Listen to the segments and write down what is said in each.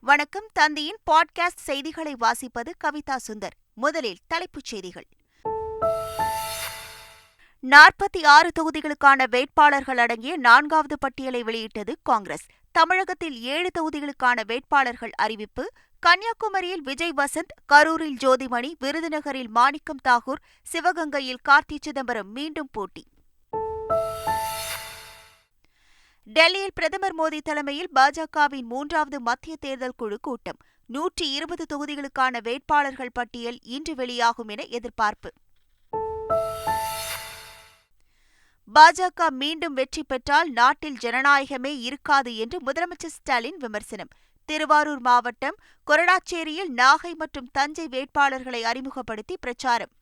வணக்கம். தந்தியின் பாட்காஸ்ட் செய்திகளை வாசிப்பது கவிதா சுந்தர். முதலில் தலைப்புச் செய்திகள். நாற்பத்தி ஆறு தொகுதிகளுக்கான வேட்பாளர்கள் அடங்கிய நான்காவது பட்டியலை வெளியிட்டது காங்கிரஸ். தமிழகத்தில் ஏழு தொகுதிகளுக்கான வேட்பாளர்கள் அறிவிப்பு கன்னியாகுமரியில் விஜய் வசந்த் கரூரில் ஜோதிமணி விருதுநகரில் மாணிக்கம் தாகூர் சிவகங்கையில் கார்த்தி சிதம்பரம் மீண்டும் போட்டி. டெல்லியில் பிரதமர் மோடி தலைமையில் பாஜகவின் மூன்றாவது மத்திய தேர்தல் குழு கூட்டம். நூற்றி இருபது தொகுதிகளுக்கான வேட்பாளர்கள் பட்டியல் இன்று வெளியாகும் என எதிர்பார்ப்பு. பாஜக மீண்டும் வெற்றி பெற்றால் நாட்டில் ஜனநாயகமே இருக்காது என்று முதலமைச்சர் ஸ்டாலின் விமர்சனம். திருவாரூர் மாவட்டம் கொரடாச்சேரியில் நாகை மற்றும் தஞ்சை வேட்பாளர்களை அறிமுகப்படுத்தி பிரச்சாரம்.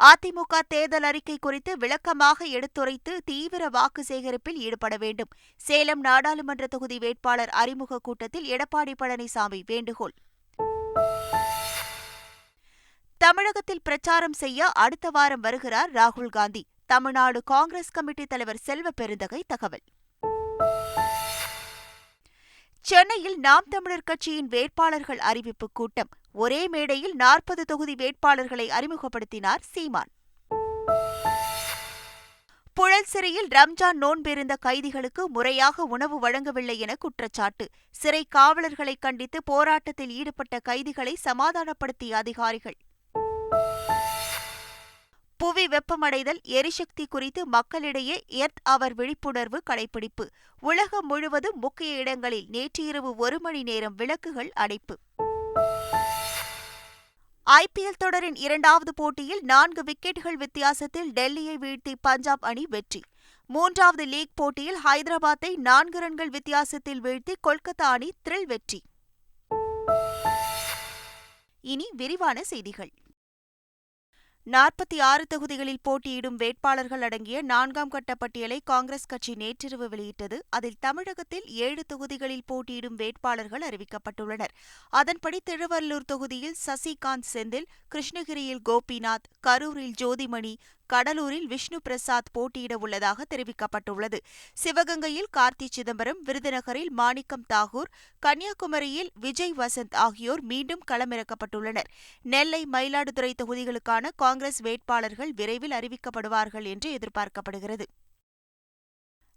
அதிமுக தேர்தல் அறிக்கை குறித்து விளக்கமாக எடுத்துரைத்து தீவிர வாக்கு சேகரிப்பில் ஈடுபட வேண்டும். சேலம் நாடாளுமன்ற தொகுதி வேட்பாளர் அறிமுக கூட்டத்தில் எடப்பாடி பழனிசாமி வேண்டுகோள். தமிழகத்தில் பிரச்சாரம் செய்ய அடுத்த வாரம் வருகிறார் ராகுல் காந்தி. தமிழ்நாடு காங்கிரஸ் கமிட்டி தலைவர் செல்வ பெருந்தகை தகவல். சென்னையில் நாம் தமிழர் கட்சியின் வேட்பாளர்கள் அறிவிப்பு கூட்டம். ஒரே மேடையில் நாற்பது தொகுதி வேட்பாளர்களை அறிமுகப்படுத்தினார் சீமான். புழல் சிறையில் ரம்ஜான் நோன்பிருந்த கைதிகளுக்கு முறையாக உணவு வழங்கவில்லை என குற்றச்சாட்டு. சிறை காவலர்களை கண்டித்து போராட்டத்தில் ஈடுபட்ட கைதிகளை சமாதானப்படுத்திய அதிகாரிகள். புவி வெப்பமடைதல் எரிசக்தி குறித்து மக்களிடையே எர்த் அவர் விழிப்புணர்வு கடைபிடிப்பு உலகம் முழுவதும் முக்கிய இடங்களில் நேற்று இரவு ஒரு மணி நேரம் விளக்குகள் அடைப்பு. ஐபிஎல் தொடரின் இரண்டாவது போட்டியில் நான்கு விக்கெட்டுகள் வித்தியாசத்தில் டெல்லியை வீழ்த்தி பஞ்சாப் அணி வெற்றி. மூன்றாவது லீக் போட்டியில் ஹைதராபாத்தை நான்கு ரன்கள் வித்தியாசத்தில் வீழ்த்தி கொல்கத்தா அணி த்ரில் வெற்றி. இனி விரிவான செய்திகள். நாற்பத்தி ஆறு தொகுதிகளில் போட்டியிடும் வேட்பாளர்கள் அடங்கிய நான்காம் கட்ட பட்டியலை காங்கிரஸ் கட்சி நேற்றிரவு வெளியிட்டது. அதில் தமிழகத்தில் ஏழு தொகுதிகளில் போட்டியிடும் வேட்பாளர்கள் அறிவிக்கப்பட்டுள்ளனர். அதன்படி திருவள்ளூர் தொகுதியில் சசிகாந்த் செந்தில் கிருஷ்ணகிரியில் கோபிநாத் கரூரில் ஜோதிமணி கடலூரில் விஷ்ணு பிரசாத் போட்டியிட உள்ளதாக தெரிவிக்கப்பட்டுள்ளது. சிவகங்கையில் கார்த்தி சிதம்பரம் விருதுநகரில் மாணிக்கம் தாகூர் கன்னியாகுமரியில் விஜய் வசந்த் ஆகியோர் மீண்டும் களமிறக்கப்பட்டுள்ளனர். நெல்லை மயிலாடுதுறை தொகுதிகளுக்கான காங்கிரஸ் வேட்பாளர்கள் விரைவில் அறிவிக்கப்படுவார்கள் என்று எதிர்பார்க்கப்படுகிறது.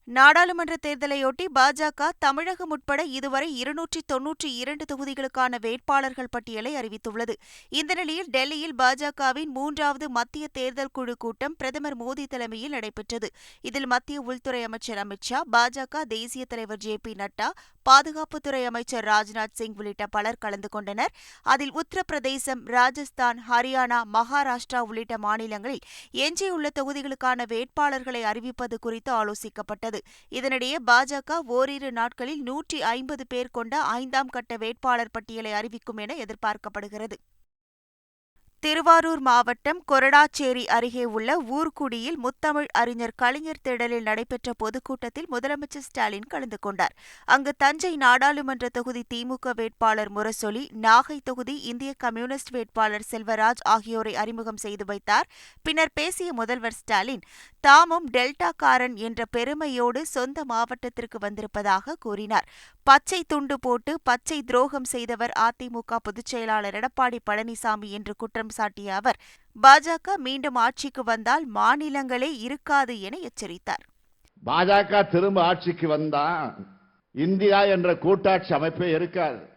நாடாளுமன்ற தேர்தலையொட்டி பாஜக தமிழகம் உட்பட இதுவரை இருநூற்றி தொன்னூற்றி இரண்டு தொகுதிகளுக்கான வேட்பாளர்கள் பட்டியலை அறிவித்துள்ளது. இந்த நிலையில் டெல்லியில் பாஜகவின் மூன்றாவது மத்திய தேர்தல் குழு கூட்டம் பிரதமர் மோடி தலைமையில் நடைபெற்றது. இதில் மத்திய உள்துறை அமைச்சர் அமித் ஷா பாஜக தேசிய தலைவர் ஜே பி நட்டா பாதுகாப்புத்துறை அமைச்சர் ராஜ்நாத் சிங் உள்ளிட்ட பலர் கலந்து கொண்டனர். அதில் உத்தரப்பிரதேசம் ராஜஸ்தான் ஹரியானா மகாராஷ்டிரா உள்ளிட்ட மாநிலங்களில் எஞ்சியுள்ள தொகுதிகளுக்கான வேட்பாளர்களை அறிவிப்பது குறித்து ஆலோசிக்கப்பட்டது. இதனிடையே பாஜக ஓரிரு நாட்களில் நூற்றி ஐம்பது பேர் கொண்ட ஐந்தாம் கட்ட வேட்பாளர் பட்டியலை அறிவிக்கும் என எதிர்பார்க்கப்படுகிறது. திருவாரூர் மாவட்டம் கொரடாச்சேரி அருகே உள்ள ஊர்குடியில் முத்தமிழ் அறிஞர் கலைஞர் திடலில் நடைபெற்ற பொதுக்கூட்டத்தில் முதலமைச்சர் ஸ்டாலின் கலந்து கொண்டார். அங்கு தஞ்சை நாடாளுமன்ற தொகுதி திமுக வேட்பாளர் முரசொலி நாகை தொகுதி இந்திய கம்யூனிஸ்ட் வேட்பாளர் செல்வராஜ் ஆகியோரை அறிமுகம் செய்து வைத்தார். பின்னர் பேசிய முதல்வர் ஸ்டாலின் தாமும் டெல்டா காரன் என்ற பெருமையோடு சொந்த மாவட்டத்திற்கு வந்திருப்பதாக கூறினார். பச்சை துண்டு போட்டு பச்சை துரோகம் செய்தவர் அதிமுக பொதுச்செயலாளர் எடப்பாடி பழனிசாமி என்று குற்றம் சாட்டிய அவர் பாஜக மீண்டும் ஆட்சிக்கு வந்தால் மாநிலங்களே இருக்காது என எச்சரித்தார். பாஜக திரும்ப ஆட்சிக்கு வந்தா இந்தியா என்ற கூட்டாட்சி அமைப்பே இருக்காது.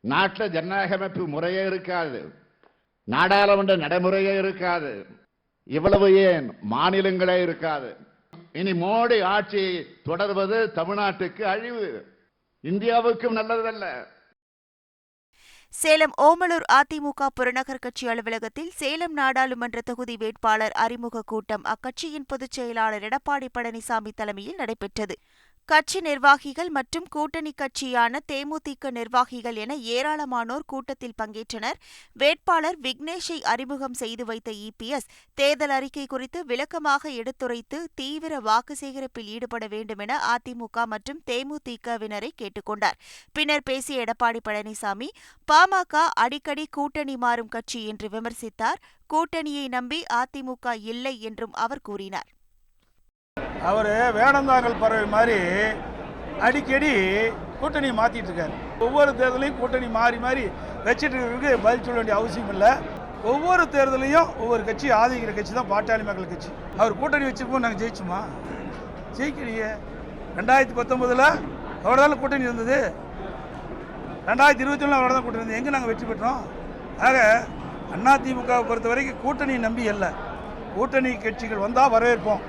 நாட்டில் ஜனநாயக அமைப்பு முறையே இருக்காது. நாடாளுமன்ற நடைமுறையே இருக்காது. இவ்வளவு ஏன் மாநிலங்களே இருக்காது. இனி மோடி ஆட்சி தொடர்வது தமிழ்நாட்டுக்கு அழிவு. இந்தியாவுக்கும் நல்லதல்ல. சேலம் ஓமலூர் அதிமுக புறநகர் கட்சி அலுவலகத்தில் சேலம் நாடாளுமன்ற தொகுதி வேட்பாளர் அறிமுக கூட்டம் அக்கட்சியின் பொதுச் செயலாளர் எடப்பாடி பழனிசாமி தலைமையில் நடைபெற்றது. கட்சி நிர்வாகிகள் மற்றும் கூட்டணி கட்சியான தேமுதிக நிர்வாகிகள் என ஏராளமானோர் கூட்டத்தில் பங்கேற்றனர். வேட்பாளர் விக்னேஷை அறிமுகம் செய்து வைத்த இபிஎஸ் தேர்தல் அறிக்கை குறித்து விளக்கமாக எடுத்துரைத்து தீவிர வாக்கு சேகரிப்பில் ஈடுபட வேண்டும் என அதிமுக மற்றும் தேமுதிகவினரை கேட்டுக்கொண்டார். பின்னர் பேசிய எடப்பாடி பழனிசாமி பாமக அடிக்கடி கூட்டணி மாறும் கட்சி என்று விமர்சித்தார். கூட்டணியை நம்பி அதிமுக இல்லை என்றும் அவர் கூறினார். அவர் வேடந்தாங்கல் பறவை மாதிரி அடிக்கடி கூட்டணி மாற்றிட்டு இருக்காரு. ஒவ்வொரு தேர்தலையும் கூட்டணி மாறி மாறி வச்சுட்டு இருக்கிறதுக்கு பதில் சொல்ல வேண்டிய அவசியம் இல்லை. ஒவ்வொரு தேர்தலையும் ஒவ்வொரு கட்சி ஆதரிக்கிற கட்சி தான் பாட்டாளி மக்கள் கட்சி. அவர் கூட்டணி வச்சிருப்போம் நாங்கள் ஜெயிச்சுமா? ஜெயிக்கலையே. ரெண்டாயிரத்தி பத்தொம்போதில் அவர் தான் கூட்டணி இருந்தது. ரெண்டாயிரத்தி இருபத்தி ஒன்றில் அவர் தான் கூட்டணி இருந்தது. எங்கே நாங்கள் வெற்றி பெற்றோம்? ஆக அதிமுகவை பொறுத்த வரைக்கும் கூட்டணி நம்பி அல்ல. கூட்டணி கட்சிகள் வந்தால் வரவேற்போம்.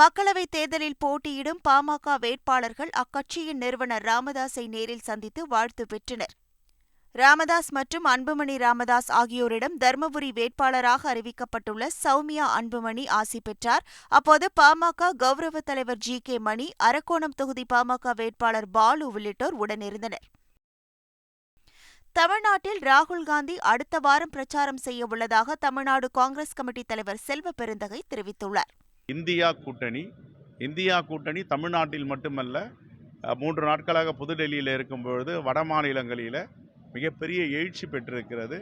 மக்களவைத் தேர்தலில் போட்டியிடும் பாமக வேட்பாளர்கள் அக்கட்சியின் நிறுவனர் ராமதாஸை நேரில் சந்தித்து வாழ்த்து பெற்றனர். ராமதாஸ் மற்றும் அன்புமணி ராமதாஸ் ஆகியோரிடம் தர்மபுரி வேட்பாளராக அறிவிக்கப்பட்டுள்ள சௌமியா அன்புமணி ஆசி பெற்றார். அப்போது பாமக கௌரவ தலைவர் ஜி கே மணி அரக்கோணம் தொகுதி பாமக வேட்பாளர் பாலு உள்ளிட்டோர் உடனிருந்தனர். தமிழ்நாட்டில் ராகுல் காந்தி அடுத்த வாரம் பிரச்சாரம் செய்ய உள்ளதாக தமிழ்நாடு காங்கிரஸ் கமிட்டி தலைவர் செல்வ பெருந்தகை தெரிவித்துள்ளார். இந்தியா கூட்டணி. இந்தியா கூட்டணி தமிழ்நாட்டில் மட்டுமல்ல மூன்று நாட்களாக புதுடெல்லியில் இருக்கும்பொழுது வட மாநிலங்களில் மிகப்பெரிய எழுச்சி பெற்றிருக்கிறது.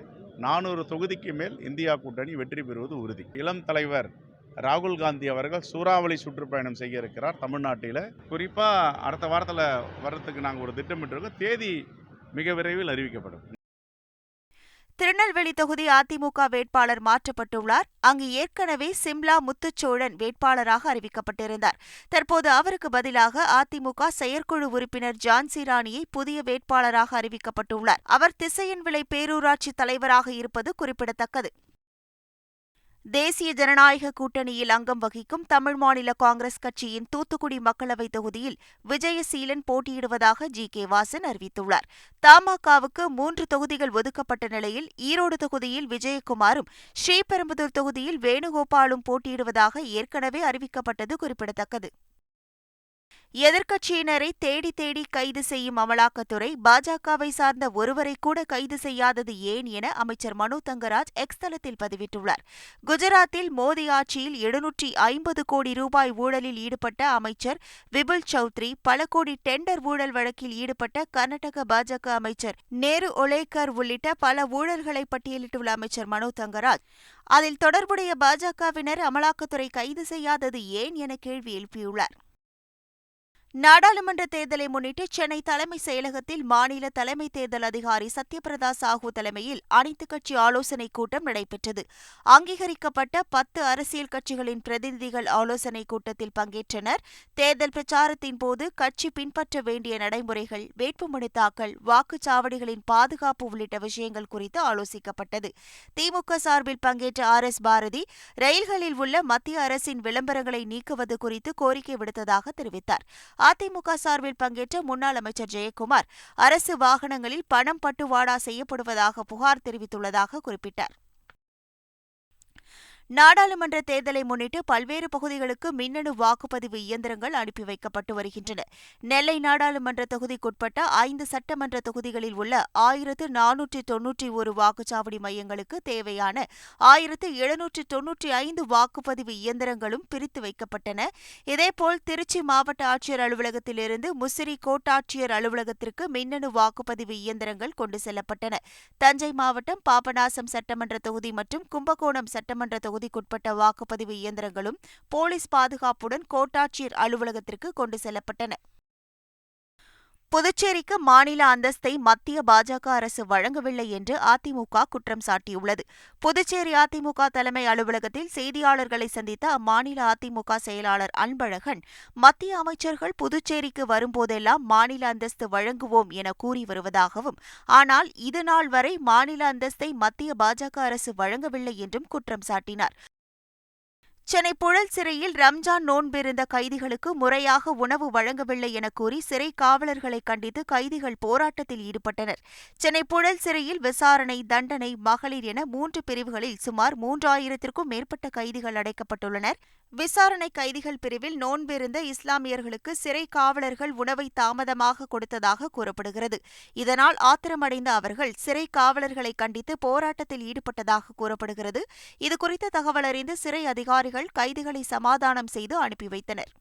நானூறு தொகுதிக்கு மேல் இந்தியா கூட்டணி வெற்றி பெறுவது உறுதி. இளம் தலைவர் ராகுல் காந்தி அவர்கள் சூறாவளி சுற்றுப்பயணம் செய்ய இருக்கிறார் தமிழ்நாட்டில். குறிப்பாக அடுத்த வாரத்தில் வர்றதுக்கு நாங்கள் ஒரு திட்டமிட்டிருக்கோம். தேதி மிக விரைவில் அறிவிக்கப்படும். திருநெல்வேலி தொகுதி அதிமுக வேட்பாளர் மாற்றப்பட்டுள்ளார். அங்கு ஏற்கனவே சிம்லா முத்துச்சோழன் வேட்பாளராக அறிவிக்கப்பட்டிருந்தார். தற்போது அவருக்கு பதிலாக அதிமுக செயற்குழு உறுப்பினர் ஜான்சி ராணியை புதிய வேட்பாளராக அறிவிக்கப்பட்டுள்ளார். அவர் திசையன் விலை பேரூராட்சி தலைவராக இருப்பது குறிப்பிடத்தக்கது. தேசிய ஜனநாயக கூட்டணியில் அங்கம் வகிக்கும் தமிழ் மாநில காங்கிரஸ் கட்சியின் தூத்துக்குடி மக்களவைத் தொகுதியில் விஜயசீலன் போட்டியிடுவதாக ஜி. கே. வாசன் அறிவித்துள்ளார். தமாகவுக்கு மூன்று தொகுதிகள் ஒதுக்கப்பட்ட நிலையில் ஈரோடு தொகுதியில் விஜயகுமாரும் ஸ்ரீபெரும்புதூர் தொகுதியில் வேணுகோபாலும் போட்டியிடுவதாக ஏற்கனவே அறிவிக்கப்பட்டது குறிப்பிடத்தக்கது. எதிர்க்கட்சியினரை தேடி தேடி கைது செய்யும் அமலாக்கத்துறை பாஜகவை சார்ந்த ஒருவரை கூட கைது செய்யாதது ஏன் என அமைச்சர் மனு தங்கராஜ் எக்ஸ் தளத்தில் பதிவிட்டுள்ளார். குஜராத்தில் மோடி ஆட்சியில் எழுநூற்றி ஐம்பது கோடி ரூபாய் ஊழலில் ஈடுபட்ட அமைச்சர் விபுல் சௌத்ரி பல கோடி டெண்டர் ஊழல் வழக்கில் ஈடுபட்ட கர்நாடக பாஜக அமைச்சர் நேரு ஒலேக்கர் உள்ளிட்ட பல ஊழல்களை பட்டியலிட்டுள்ள அமைச்சர் மனு தங்கராஜ். அதில் தொடர்புடைய பாஜகவினர் அமலாக்கத்துறை கைது செய்யாதது ஏன் என கேள்வி எழுப்பியுள்ளார். நாடாளுமன்ற தேர்தலை முன்னிட்டு சென்னை தலைமை செயலகத்தில் மாநில தலைமை தேர்தல் அதிகாரி சத்யபிரதா சாஹூ தலைமையில் அனைத்துக் கட்சி ஆலோசனைக் கூட்டம் நடைபெற்றது. அங்கீகரிக்கப்பட்ட பத்து அரசியல் கட்சிகளின் பிரதிநிதிகள் ஆலோசனைக் கூட்டத்தில் பங்கேற்றனர். தேர்தல் பிரச்சாரத்தின் போது கட்சி பின்பற்ற வேண்டிய நடைமுறைகள் வேட்புமனு தாக்கல் வாக்குச்சாவடிகளின் பாதுகாப்பு உள்ளிட்ட விஷயங்கள் குறித்து ஆலோசிக்கப்பட்டது. திமுக சார்பில் பங்கேற்ற ஆர். எஸ். பாரதி ரயில்களில் உள்ள மத்திய அரசின் விளம்பரங்களை நீக்குவது குறித்து கோரிக்கை விடுத்ததாக தெரிவித்தார். அதிமுக சார்பில் பங்கேற்ற முன்னாள் அமைச்சர் ஜெயக்குமார் அரசு வாகனங்களில் பணம் பட்டுவாடா செய்யப்படுவதாக புகார் தெரிவித்துள்ளதாக குறிப்பிட்டார். நாடாளுமன்ற தேர்தலை முன்னிட்டு பல்வேறு பகுதிகளுக்கு மின்னணு வாக்குப்பதிவு இயந்திரங்கள் அனுப்பி வைக்கப்பட்டு வருகின்றன. நெல்லை நாடாளுமன்ற தொகுதிக்குட்பட்ட ஐந்து சட்டமன்ற தொகுதிகளில் உள்ள ஆயிரத்து நானூற்றி தொன்னூற்றி ஒரு வாக்குச்சாவடி மையங்களுக்கு தேவையான ஆயிரத்து எழுநூற்று தொன்னூற்றி ஐந்து வாக்குப்பதிவு இயந்திரங்களும் பிரித்து வைக்கப்பட்டன. இதேபோல் திருச்சி மாவட்ட ஆட்சியர் அலுவலகத்திலிருந்து முசிறி கோட்டாட்சியர் அலுவலகத்திற்கு மின்னணு வாக்குப்பதிவு இயந்திரங்கள் கொண்டு செல்லப்பட்டன. தஞ்சை மாவட்டம் பாபநாசம் சட்டமன்ற தொகுதி மற்றும் கும்பகோணம் சட்டமன்ற தொகுதிக்குட்பட்ட வாக்குப்பதிவு இயந்திரங்களும் போலீஸ் பாதுகாப்புடன் கோட்டாட்சியர் அலுவலகத்திற்கு கொண்டு செல்லப்பட்டன. புதுச்சேரிக்கு மாநில அந்தஸ்தை மத்திய பாஜக அரசு வழங்கவில்லை என்று அதிமுக குற்றம் சாட்டியுள்ளது. புதுச்சேரி அதிமுக தலைமை அலுவலகத்தில் செய்தியாளர்களை சந்தித்த அம்மாநில அதிமுக செயலாளர் அன்பழகன் மத்திய அமைச்சர்கள் புதுச்சேரிக்கு வரும்போதெல்லாம் மாநில அந்தஸ்து வழங்குவோம் என கூறி வருவதாகவும் ஆனால் இதுநாள் வரை மாநில அந்தஸ்தை மத்திய பாஜக அரசு வழங்கவில்லை என்றும் குற்றம் சாட்டினார். சென்னை புழல் சிறையில் ரம்ஜான் நோன்பிருந்த கைதிகளுக்கு முறையாக உணவு வழங்கவில்லை என கூறி சிறை காவலர்களை கண்டித்து கைதிகள் போராட்டத்தில் ஈடுபட்டனர். சென்னை புழல் சிறையில் விசாரணை தண்டனை மகளிர் என மூன்று பிரிவுகளில் சுமார் மூன்றாயிரத்திற்கும் மேற்பட்ட கைதிகள் அடைக்கப்பட்டுள்ளனர். விசாரணை கைதிகள் பிரிவில் நோன்பிருந்த இஸ்லாமியர்களுக்கு சிறை காவலர்கள் உணவை தாமதமாக கொடுத்ததாக கூறப்படுகிறது. இதனால் ஆத்திரமடைந்த அவர்கள் சிறை காவலர்களை கண்டித்து போராட்டத்தில் ஈடுபட்டதாக கூறப்படுகிறது. இதுகுறித்த தகவல் அறிந்து சிறை அதிகாரிகள் கைதிகளை சமாதானம் செய்து அனுப்பி வைத்தனர்.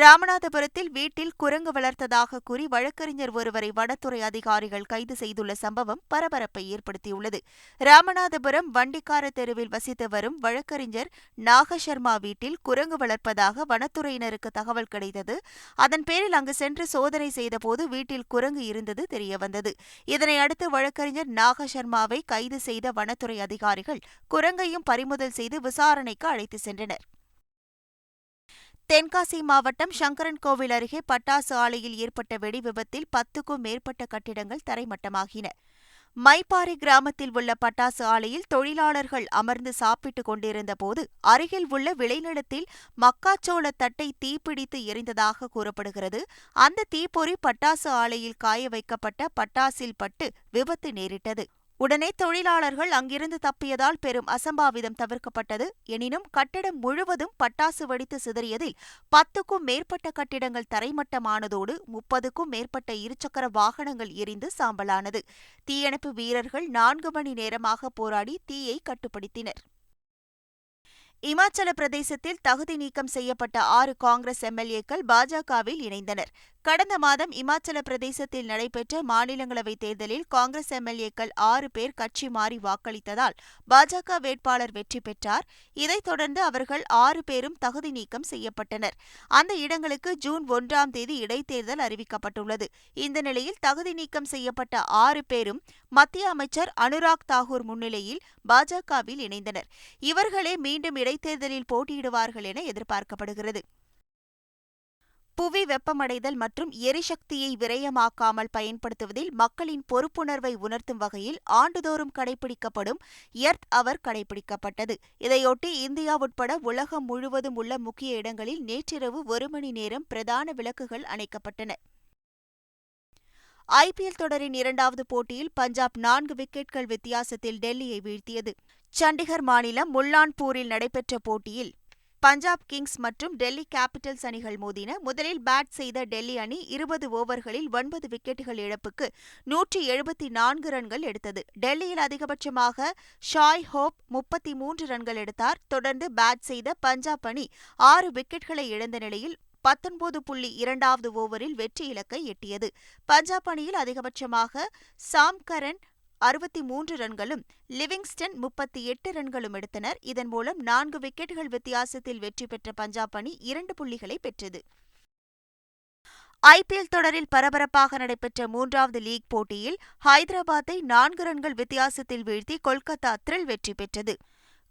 ராமநாதபுரத்தில் வீட்டில் குரங்கு வளர்த்ததாக கூறி வழக்கறிஞர் ஒருவரை வனத்துறை அதிகாரிகள் கைது செய்துள்ள சம்பவம் பரபரப்பை ஏற்படுத்தியுள்ளது. ராமநாதபுரம் வண்டிக்கார தெருவில் வசித்து வரும் வழக்கறிஞர் நாகசர்மா வீட்டில் குரங்கு வளர்ப்பதாக வனத்துறையினருக்கு தகவல் கிடைத்தது. அதன் பேரில் அங்கு சென்று சோதனை செய்தபோது வீட்டில் குரங்கு இருந்தது தெரியவந்தது. இதனை அடுத்து வழக்கறிஞர் நாகசர்மாவை கைது செய்த வனத்துறை அதிகாரிகள் குரங்கையும் பறிமுதல் செய்து விசாரணைக்கு அழைத்து சென்றனர். தென்காசி மாவட்டம் சங்கரன் கோவில் அருகே பட்டாசு ஆலையில் ஏற்பட்ட வெடி விபத்தில் பத்துக்கும் மேற்பட்ட கட்டிடங்கள் தரைமட்டமாகின. மைப்பாறை கிராமத்தில் உள்ள பட்டாசு ஆலையில் தொழிலாளர்கள் அமர்ந்து சாப்பிட்டுக் கொண்டிருந்தபோது அருகில் உள்ள விளைநிலத்தில் மக்காச்சோள தட்டை தீப்பிடித்து எரிந்ததாக கூறப்படுகிறது. அந்த தீப்பொறி பட்டாசு ஆலையில் காய வைக்கப்பட்ட பட்டாசில் பட்டு விபத்து நேரிட்டது. உடனே தொழிலாளர்கள் அங்கிருந்து தப்பியதால் பெரும் அசம்பாவிதம் தவிர்க்கப்பட்டது. எனினும் கட்டிடம் முழுவதும் பட்டாசு வெடித்து சிதறியதில் பத்துக்கும் மேற்பட்ட கட்டிடங்கள் தரைமட்டமானதோடு முப்பதுக்கும் மேற்பட்ட இருசக்கர வாகனங்கள் எரிந்து சாம்பலானது. தீயணைப்பு வீரர்கள் நான்கு மணி நேரமாக போராடி தீயை கட்டுப்படுத்தினர். இமாச்சல பிரதேசத்தில் தகுதி நீக்கம் செய்யப்பட்ட ஆறு காங்கிரஸ் எம்எல்ஏக்கள் பாஜகவில் இணைந்தனர். கடந்த மாதம் இமாச்சல பிரதேசத்தில் நடைபெற்ற மாநிலங்களவைத் தேர்தலில் காங்கிரஸ் எம்எல்ஏக்கள் ஆறு பேர் கட்சி மாறி வாக்களித்ததால் பாஜக வேட்பாளர் வெற்றி பெற்றார். இதைத் தொடர்ந்து அவர்கள் ஆறு பேரும் தகுதி நீக்கம் செய்யப்பட்டனர். அந்த இடங்களுக்கு ஜூன் ஒன்றாம் தேதி இடைத்தேர்தல் அறிவிக்கப்பட்டுள்ளது. இந்த நிலையில் தகுதி நீக்கம் செய்யப்பட்ட ஆறு பேரும் மத்திய அமைச்சர் அனுராக் தாகூர் முன்னிலையில் பாஜகவில் இணைந்தனர். இவர்களே மீண்டும் இடைத்தேர்தலில் போட்டியிடுவார்கள் என எதிர்பார்க்கப்படுகிறது. புவி வெப்பமடைதல் மற்றும் எரிசக்தியை விரயமாக்காமல் பயன்படுத்துவதில் மக்களின் பொறுப்புணர்வை உணர்த்தும் வகையில் ஆண்டுதோறும் கடைபிடிக்கப்படும் எர்த் அவர் கடைபிடிக்கப்பட்டது. இதையொட்டி இந்தியா உட்பட உலகம் முழுவதும் உள்ள முக்கிய இடங்களில் நேற்றிரவு ஒரு மணி நேரம் பிரதான விளக்குகள் அணைக்கப்பட்டன. ஐபிஎல் தொடரின் இரண்டாவது போட்டியில் பஞ்சாப் நான்கு விக்கெட்கள் வித்தியாசத்தில் டெல்லியை வீழ்த்தியது. சண்டிகர் மாநிலம் முல்லான்பூரில் நடைபெற்ற போட்டியில் பஞ்சாப் கிங்ஸ் மற்றும் டெல்லி கேபிட்டல்ஸ் அணிகள் மோதின முதலில் பேட் செய்த டெல்லி அணி இருபது ஓவர்களில் ஒன்பது விக்கெட்டுகள் இழப்புக்கு நூற்றி எழுபத்தி நான்கு ரன்கள் எடுத்தது. டெல்லியில் அதிகபட்சமாக ஷாய் ஹோப் முப்பத்தி மூன்று ரன்கள் எடுத்தார். தொடர்ந்து பேட் செய்த பஞ்சாப் அணி ஆறு விக்கெட்களை இழந்த நிலையில் பத்தொன்பது புள்ளி இரண்டாவது ஓவரில் வெற்றி இலக்கை எட்டியது. பஞ்சாப் அணியில் அதிகபட்சமாக சாம் கரன் அறுபத்தி மூன்று ரன்களும் லிவிங்ஸ்டன் முப்பத்தி எட்டு ரன்களும் எடுத்தனர். இதன் மூலம் நான்கு விக்கெட்டுகள் வித்தியாசத்தில் வெற்றி பெற்ற பஞ்சாப் அணி இரண்டு புள்ளிகளை பெற்றது. ஐபிஎல் தொடரில் பரபரப்பாக நடைபெற்ற மூன்றாவது லீக் போட்டியில் ஹைதராபாத்தை நான்கு ரன்கள் வித்தியாசத்தில் வீழ்த்தி கொல்கத்தா த்ரில் வெற்றி பெற்றது.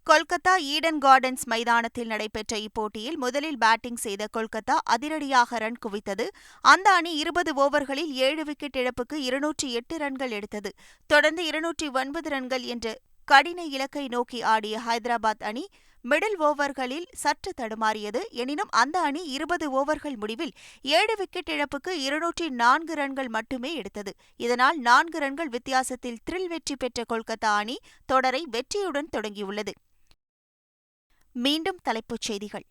கொல்கத்தா ஈடன் கார்டன்ஸ் மைதானத்தில் நடைபெற்ற இப்போட்டியில் முதலில் பேட்டிங் செய்த கொல்கத்தா அதிரடியாக ரன் குவித்தது. அந்த அணி இருபது ஓவர்களில் ஏழு விக்கெட் இழப்புக்கு இருநூற்றி எட்டு ரன்கள் எடுத்தது. தொடர்ந்து இருநூற்றி ஒன்பது ரன்கள் என்ற கடின இலக்கை நோக்கி ஆடிய ஹைதராபாத் அணி மிடில் ஓவர்களில் சற்று தடுமாறியது. எனினும் அந்த அணி இருபது ஓவர்கள் முடிவில் ஏழு விக்கெட் இழப்புக்கு இருநூற்றி நான்கு ரன்கள் மட்டுமே எடுத்தது. இதனால் நான்கு ரன்கள் வித்தியாசத்தில் த்ரில் வெற்றி பெற்ற கொல்கத்தா அணி தொடரை வெற்றியுடன் தொடங்கியுள்ளது. மீண்டும் தலைப்புச் செய்திகள்.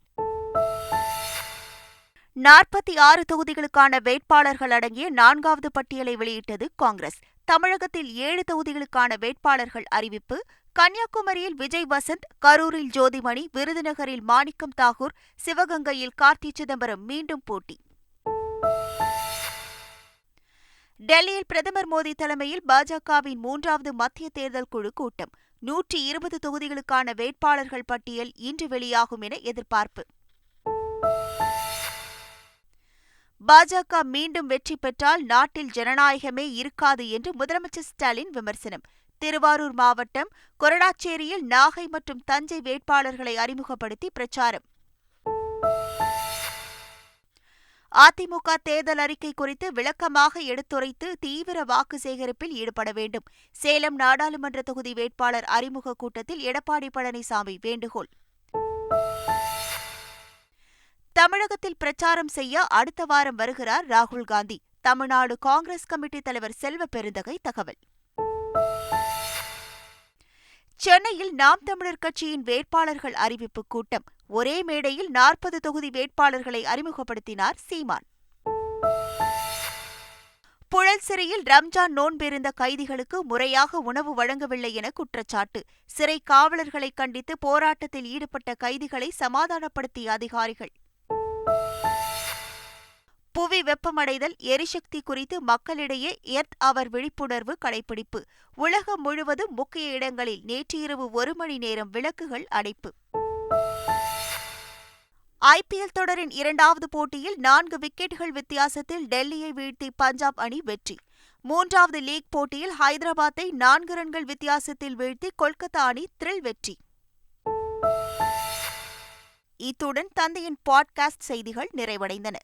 நாற்பத்தி ஆறு தொகுதிகளுக்கான வேட்பாளர்கள் அடங்கிய நான்காவது பட்டியலை வெளியிட்டது காங்கிரஸ். தமிழகத்தில் ஏழு தொகுதிகளுக்கான வேட்பாளர்கள் அறிவிப்பு கன்னியாகுமரியில் விஜய் வசந்த் கரூரில் ஜோதிமணி விருதுநகரில் மாணிக்கம் தாகூர் சிவகங்கையில் கார்த்தி சிதம்பரம் மீண்டும் போட்டி. டெல்லியில் பிரதமர் மோடி தலைமையில் பாஜகவின் மூன்றாவது மத்திய தேர்தல் குழு கூட்டம். நூற்றி இருபது தொகுதிகளுக்கான வேட்பாளர்கள் பட்டியல் இன்று வெளியாகும் என எதிர்பார்ப்பு. பாஜக மீண்டும் வெற்றி பெற்றால் நாட்டில் ஜனநாயகமே இருக்காது என்று முதலமைச்சர் ஸ்டாலின் விமர்சனம். திருவாரூர் மாவட்டம் கொரடாச்சேரியில் நாகை மற்றும் தஞ்சை வேட்பாளர்களை அறிமுகப்படுத்தி பிரச்சாரம். அதிமுக தேர்தல் அறிக்கை குறித்து விளக்கமாக எடுத்துரைத்து தீவிர வாக்கு சேகரிப்பில் ஈடுபட வேண்டும். சேலம் நாடாளுமன்ற தொகுதி வேட்பாளர் அறிமுக கூட்டத்தில் எடப்பாடி பழனிசாமி வேண்டுகோள். தமிழகத்தில் பிரச்சாரம் செய்ய அடுத்த வாரம் வருகிறார் ராகுல் காந்தி. தமிழ்நாடு காங்கிரஸ் கமிட்டி தலைவர் செல்வ பெருந்தகை தகவல். சென்னையில் நாம் தமிழர் கட்சியின் வேட்பாளர்கள் அறிவிப்பு கூட்டம். ஒரே மேடையில் நாற்பது தொகுதி வேட்பாளர்களை அறிமுகப்படுத்தினார் சீமான். புழல் சிறையில் ரம்ஜான் நோன்பிருந்த கைதிகளுக்கு முறையாக உணவு வழங்கவில்லை என குற்றச்சாட்டு. சிறை காவலர்களை கண்டித்து போராட்டத்தில் ஈடுபட்ட கைதிகளை சமாதானப்படுத்திய அதிகாரிகள். புவி வெப்பமடைதல் எரிசக்தி குறித்து மக்களிடையே எர்த் அவர் விழிப்புணர்வு கடைபிடிப்பு. உலகம் முழுவதும் முக்கிய இடங்களில் நேற்று இரவு ஒரு மணி நேரம் விளக்குகள் அடைப்பு. ஐபிஎல் தொடரின் இரண்டாவது போட்டியில் நான்கு விக்கெட்டுகள் வித்தியாசத்தில் டெல்லியை வீழ்த்தி பஞ்சாப் அணி வெற்றி. மூன்றாவது லீக் போட்டியில் ஹைதராபாத்தை நான்கு ரன்கள் வித்தியாசத்தில் வீழ்த்தி கொல்கத்தா அணி த்ரில் வெற்றி. இத்துடன் தந்தையின் பாட்காஸ்ட் செய்திகள் நிறைவடைந்தன.